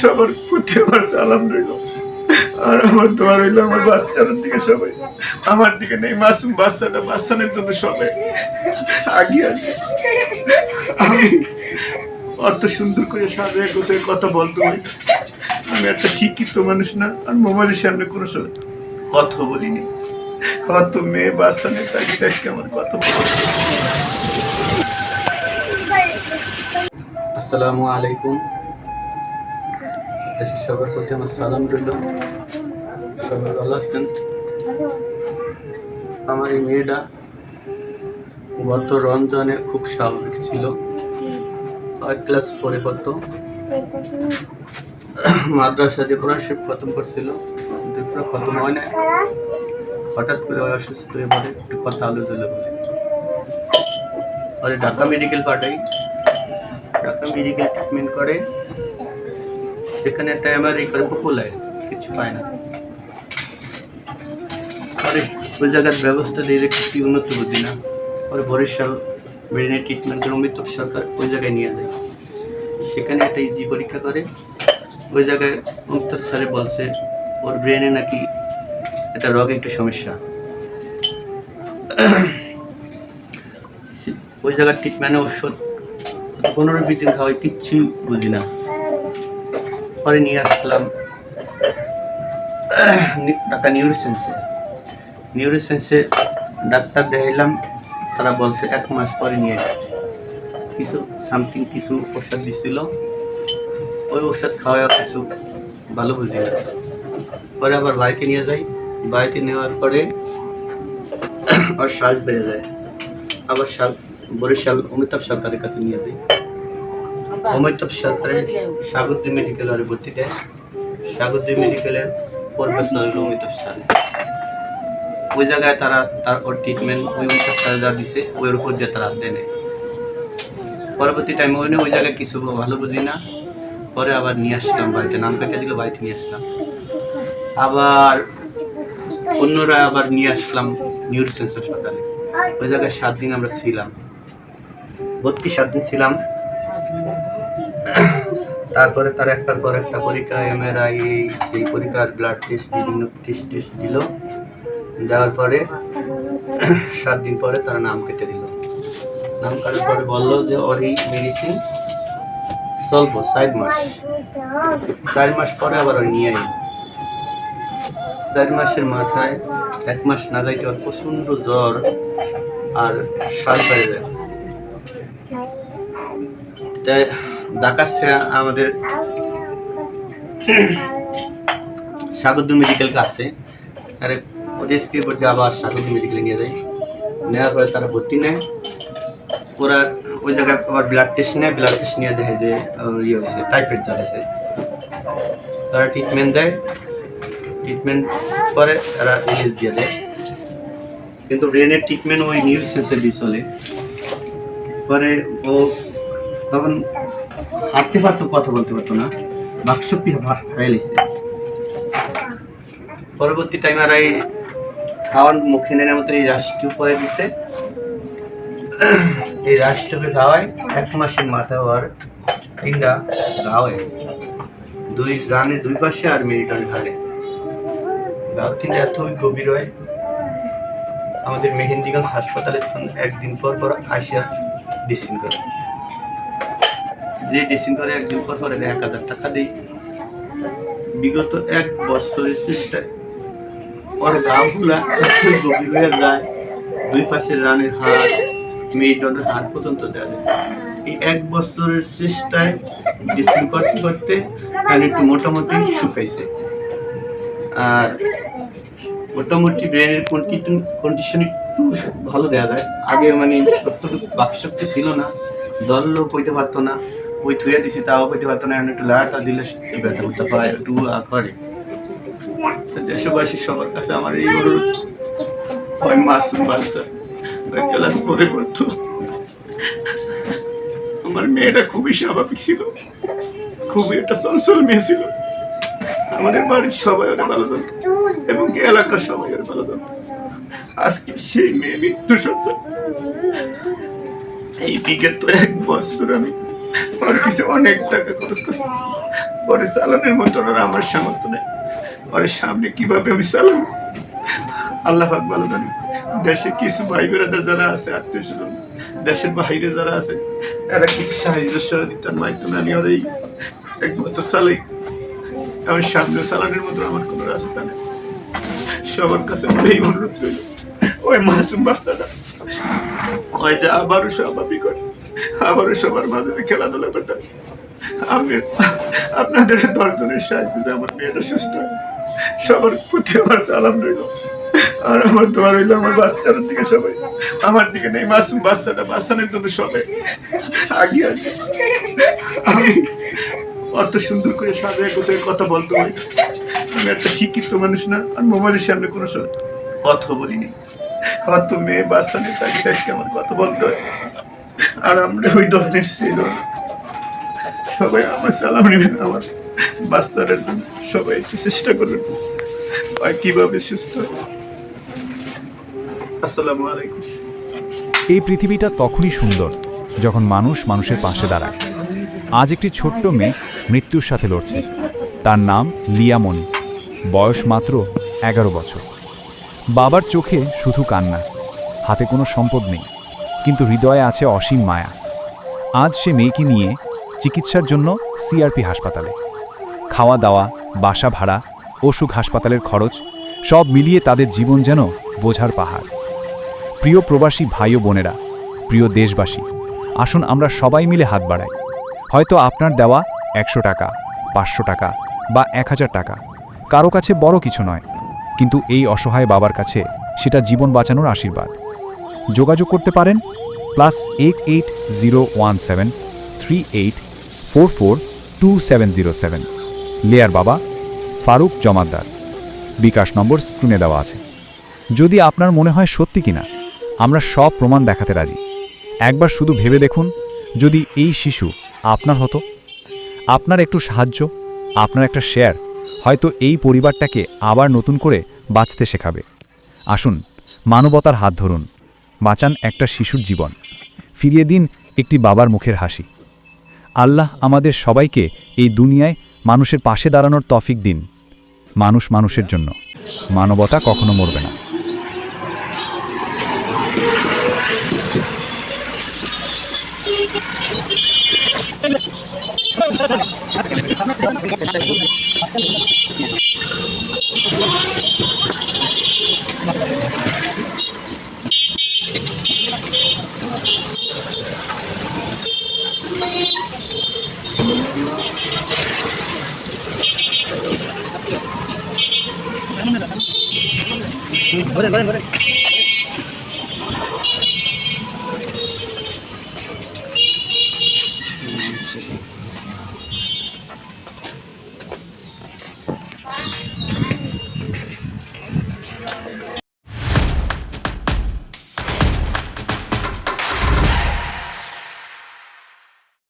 সবার প্রতি আমার সালাম রইল। আর আমার দোয়া রইল আমার বাচ্চার দিকে সবাই। আমার দিকে নেই মাসুম বাচ্চাটা বাচ্চানের জন্য সবাই। আগে আগে। আমি অত সুন্দর করে সাজায় গোছায় কথা বলতে পারি আমি একটা শিক্ষিত মানুষ না, আর মোবাইলের সামনে কোনো সময় কথা বলিনি। অত মেয়ে, বাচ্চা নেই আজকে আমার কথা আসসালামু আলাইকুম। দেশের সবার প্রতি আমার সালাম রইল। সবাই ভালো আছেন? আমার এই মেয়েটা গত রমজানে খুব স্বাভাবিক ছিল। আর ক্লাস ফোরে পড়তো। মাদ্রাসা দিয়ে কোরআন শরীফ খতম করছিল। কিন্তু খতম হয় না হঠাৎ করে অসুস্থ হয়ে পড়ে। একটু কথা আলো জ্বলে বলে। ঢাকা মেডিকেল পাঠাই। ঢাকা মেডিকেল ট্রিটমেন্ট করে। সেখানে এমআরআই করে পপুলার কিছু পায় না। পরে ওই জায়গার ব্যবস্থা দিয়ে দেখছি উন্নত বুঝি না। পরে বরিশাল ব্রেনের ট্রিটমেন্টের অমিতাভ সরকার ওই জায়গায় নিয়ে যায়। সেখানে একটা ইজি পরীক্ষা করে। ওই জায়গায় অমিতাভ স্যারে বলছে, ওর ব্রেনে নাকি একটা রোগ একটু সমস্যা। ওই জায়গার ট্রিটমেন্টে ওষুধ পনেরো বিশ দিন খাওয়াই কিচ্ছু বুঝি না। পরে নিয়ে আসলাম। ঢাকা নিউরোসেন্সে নিউরোসেন্সে ডাক্তার দেখাইলাম, তারা বলছে এক মাস পরে নিয়ে যাবে কিছু সামথিং কিছু ওষুধ দিছিল। ওই ওষুধ খাওয়া কিছু ভালো বুঝি না। পরে আবার বাড়িতে নিয়ে যাই। বাড়িতে নেওয়ার পরে আর শ্বাস বেড়ে যায়। আবার সাল বরিশাল অমিতাভ সরকারের কাছে নিয়ে যাই। অমিতাভ সরকারের সাগরদী মেডিকেল আর ভর্তি দেয়। সাগরদী মেডিকেলের প্রফেসর হলো অমিতাভ স্যার ওই জায়গায় তারা তার ওর ট্রিটমেন্ট ওই অমিতাভ স্যার যা দিছে ওই উপর দিয়ে তারা দেনে পরবর্তী টাইমে ওই ওই জায়গায় কিছু ভালো বুঝি না। পরে আবার নিয়ে আসলাম, বাড়িতে নাম কেটে দিল, বাড়িতে নিয়ে আসলাম। আবার অন্যরা আবার নিয়ে আসলাম নিউরোসেন্স হাসপাতালে। ওই জায়গায় সাত দিন আমরা ছিলাম। ভর্তি সাত দিন ছিলাম। তারপরে তার একটার পর একটা পরীক্ষা এমআরআই এই পরীক্ষার ব্লাড টেস্ট বিভিন্ন টেস্ট টেস্ট দিল। দেওয়ার পরে সাত দিন পরে তারা নাম কেটে দিল। নাম কাটার পরে বলল যে ওর এই মেডিসিন চলবো চার মাস। চার মাস পরে আবার নিয়ে আই চার মাসের মাথায় এক মাস না যাইতে ওর প্রচণ্ড জ্বর আর শ্বাস পাই যায়। ডাকাচ্ছে আমাদের সাগরদু মেডিকেল কাছে। আরে ওদের স্ক্রিপ্ট আবার সাগরদু মেডিকেলে নিয়ে যায়। নেওয়ার পরে তারা ভর্তি নেয়। ওরা ওই জায়গায় আবার ব্লাড টেস্ট নেয়। ব্লাড টেস্ট নিয়ে দেখে যে ইয়ে হয়েছে টাইফয়েড চালাইছে তারা ট্রিটমেন্ট দেয়। ট্রিটমেন্ট পরে তারা রিলিজ দিয়ে দেয়। কিন্তু ব্রেনের ট্রিটমেন্ট ওই নিউজ সেন্সে দিয়ে চলে। পরে ও তখন হাঁটতে পারতো, কথা বলতে পারতো না। বাকশক্তি হারিয়ে লিখছে পরবর্তী টাইম আর এই খাওয়ার মুখে নেওয়ার মতো এই রাষ্ট্রীয় পরে দিছে। এই রাষ্ট্রকে খাওয়ায় এক মাসের মাথা হওয়ার তিনটা হয় দুই রানের দুই পাশে আর মেরিটন ঘাড়ে ঘাও তিনটা এতই গভীর হয়। আমাদের মেহেন্দিগঞ্জ হাসপাতালে একদিন পর পর আসিয়া ডিসিং করে যে ডিসিং করে একদিন পর পর এক হাজার টাকা দিই। বিগত এক বছরের চেষ্টায় ওর গাগুলা এতই গভীর হয়ে যায়, দুই পাশে রানের হাড় মেরুদণ্ডের হাড় পর্যন্ত দেওয়া যায়। এই এক বছরের চেষ্টায় ডিসিং করতে করতে মানে একটু মোটামুটি শুকাইছে। আর মোটামুটি ব্রেনের কন্ডিশন একটু ভালো দেওয়া যায়। আগে মানে অতটুকু বাকশক্তি ছিল না, দল লোক হইতে পারতো না। ওই থুয়ে দিছি, তাও কইতে পারতো না একটু লাড়াটা দিলে সত্যি ব্যথা করতে পারে একটু করে। তো দেশবাসী সবার কাছে আমার এই অনুরোধ ওই মাসুম বাচ্চা ওই ক্লাস পরে পড়তো। আমার মেয়েটা খুবই স্বাভাবিক ছিল, খুবই একটা চঞ্চল মেয়ে ছিল। আমাদের বাড়ির সবাই ওরা ভালো জানত, এবং এলাকার সবাই ওরা ভালো জানত। আজকে সেই মেয়ে মৃত্যু সত্য এই বিগত এক বছর আমি ওর অনেক টাকা খরচ করছি। চালানোর আমার সামর্থ্য নেই সামনে কীভাবে আমি চালাবো? আল্লাহ পাক ভালো জানি। দেশে কিছু ভাই যারা আছে, আত্মীয় স্বজন, দেশের যারা আছে, এরা কিছু সাহায্য আমি এই এক বছর চালাই। আমার সামনে চালানোর মতো আমার কোনো রাস্তা নেই। সবার কাছে এই অনুরোধ রইল। ওই মাসুম বাচ্চাটা। ওই যে আবারও স্বাভাবিক হয় আবারও সবার মাঝে খেলাধুলা করতাম। আমি আপনাদের দর্শনের সাহায্যে আমার মেয়েটা সুস্থ, সবার প্রতি আমার সালাম রইল। আর আমার দোয়া রইল আমার বাচ্চার দিকে সবাই। আমার দিকে নেই, মাসুম বাচ্চাটা বাচ্চানের জন্য সবাই আগে আগে। আমি অত সুন্দর করে সাজায় গোছায় কথা বলতে হয় আমি একটা শিক্ষিত মানুষ না, আর মোবাইলের সামনে কোনো সময় কথা বলিনি। আমার তো মেয়ে বাচ্চা নেই তাকে আমার কথা বলতে হয়। আর আমরা ওই ধরনের ছিল। সবাই আমার সালাম নেবেন, আমার বাচ্চাদের জন্য। সবাই একটু চেষ্টা করবেন আর কীভাবে সুস্থ। আসসালামু আলাইকুম। এই পৃথিবীটা তখনই সুন্দর, যখন মানুষ মানুষের পাশে দাঁড়ায়। আজ একটি ছোট্ট মেয়ে মৃত্যুর সাথে লড়ছে। তার নাম লিয়া লিয়ামণি। বয়স মাত্র এগারো বছর। বাবার চোখে শুধু কান্না, হাতে কোনো সম্পদ নেই। কিন্তু হৃদয়ে আছে অসীম মায়া। আজ সে মেয়েকে নিয়ে চিকিৎসার জন্য সিআরপি হাসপাতালে। খাওয়া দাওয়া বাসা ভাড়া, অসুখ হাসপাতালের খরচ, সব মিলিয়ে তাদের জীবন যেন বোঝার পাহাড়। প্রিয় প্রবাসী ভাই ও বোনেরা, প্রিয় দেশবাসী, আসুন আমরা সবাই মিলে হাত বাড়াই। হয়তো আপনার দেওয়া একশো টাকা, পাঁচশো টাকা বা এক হাজার টাকা কারও কাছে বড় কিছু নয়, কিন্তু এই অসহায় বাবার কাছে সেটা জীবন বাঁচানোর আশীর্বাদ। যোগাযোগ করতে পারেন plus eight eight zero one seven three eight four four two seven zero seven. Layer বাবা, ফারুক জমাদ্দার। বিকাশ নম্বর স্ক্রিনে দেওয়া আছে। যদি আপনার মনে হয় সত্যি কিনা, আমরা সব প্রমাণ দেখাতে রাজি। একবার শুধু ভেবে দেখুন যদি এই শিশু আপনার হতো। আপনার একটু সাহায্য, আপনার একটা শেয়ার হয়তো এই পরিবারটাকে আবার নতুন করে বাঁচতে শেখাবে। আসুন, মানবতার হাত ধরুন। বাঁচান একটা শিশুর জীবন। ফিরিয়ে দিন একটি বাবার মুখের হাসি। আল্লাহ আমাদের সবাইকে এই দুনিয়ায় মানুষের পাশে দাঁড়ানোর তফিক দিন। মানুষ মানুষের জন্য। মানবতা কখনো মরবে না। বলেন বলেন বলেন